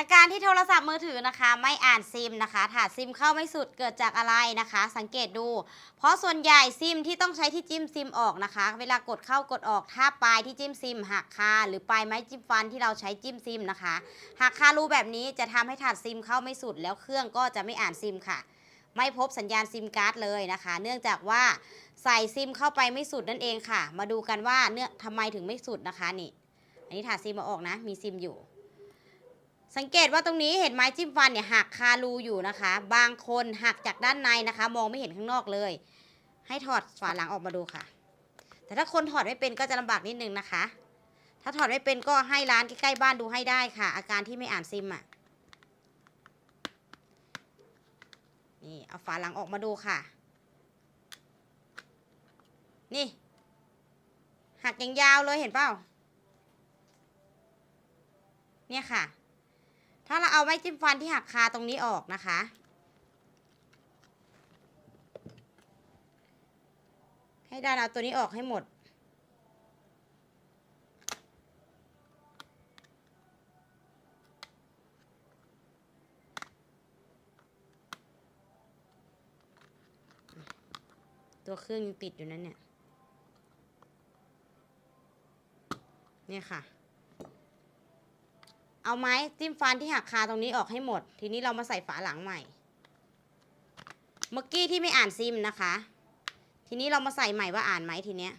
อาการที่โทรศัพท์มือถือนะคะไม่อ่านซิมนะคะถาดซิมเข้าไม่สุดเกิดจากอะไรนะคะ สังเกตดู เพราะส่วนใหญ่ซิมที่ต้องใช้ที่จิ้มซิมออกนะคะ เวลากดเข้ากดออกถ้าปลายที่จิ้มซิมหักคาหรือปลายไม้จิ้มฟันที่เราใช้จิ้มซิมนะคะหักคารูแบบนี้จะทำให้ถาดซิมเข้าไม่สุด แล้วเครื่องก็จะไม่อ่านซิมค่ะ ไม่พบสัญญาณซิมการ์ดเลยนะคะ เนื่องจากว่าใส่ซิมเข้าไปไม่สุดนั่นเองค่ะ มาดูกันว่าเนื่อทำไมถึงไม่สุดนะคะนี่ อันนี้ถาดซิมมาออกนะ มีซิมอยู่ สังเกตว่าตรงนี้เห็นไม้จิ้มฟันเนี่ยหักคารูอยู่นะคะ บางคนหักจากด้านในนะคะ มองไม่เห็นข้างนอกเลย ให้ถอดฝาหลังออกมาดูค่ะ แต่ถ้าคนถอดไม่เป็นก็จะลำบากนิดนึงนะคะ ถ้าถอดไม่เป็นก็ให้ร้านใกล้ๆบ้านดูให้ได้ค่ะ อาการที่ไม่อ่านซิมอะนี่เอาฝาหลังออกมาดูค่ะ นี่ หักอย่างยาวเลยเห็นเปล่าเนี่ยค่ะ ถ้าเราเอาไม้จิ้มฟันที่หักคาตรงนี้ออกนะคะ ให้ด้านเอาตัวนี้ออกให้หมด ตัวเครื่องยังติดอยู่นั่นเนี่ย เนี่ยค่ะ เอาไม้จิ้มฟันที่หักคาตรงนี้ออกให้หมด ทีนี้เรามาใส่ฝาหลังใหม่ เมื่อกี้ที่ไม่อ่านซิมนะคะ ทีนี้เรามาใส่ใหม่ว่าอ่านไหมทีเนี้ย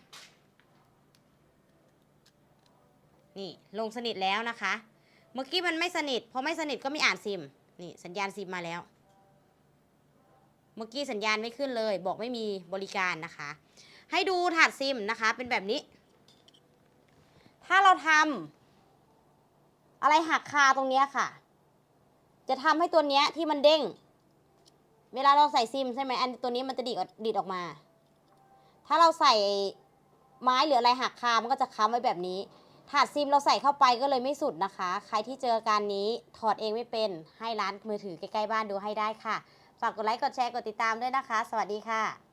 นี่ลงสนิทแล้วนะคะ เมื่อกี้มันไม่สนิทพอไม่สนิทก็ไม่อ่านซิม นี่สัญญาณซิมมาแล้ว เมื่อกี้สัญญาณไม่ขึ้นเลย บอกไม่มีบริการนะคะ ให้ดูถาดซิมนะคะ เป็นแบบนี้ ถ้าเราทำ อะไรหักคาตรงเนี้ยค่ะ จะทำให้ตัวเนี้ยที่มันเด้ง เวลาเราใส่ซิมใช่ไหมอันตัวนี้มันจะดีดดีดออกมา ถ้าเราใส่ไม้หรืออะไรหักคา มันก็จะค้ำไว้แบบนี้ ถาดซิมเราใส่เข้าไปก็เลยไม่สุดนะคะ ใครที่เจอการนี้ถอดเองไม่เป็น ให้ร้านมือถือใกล้ๆบ้านดูให้ได้ค่ะ ฝากกดไลค์ กดแชร์ กดติดตามด้วยนะคะ สวัสดีค่ะ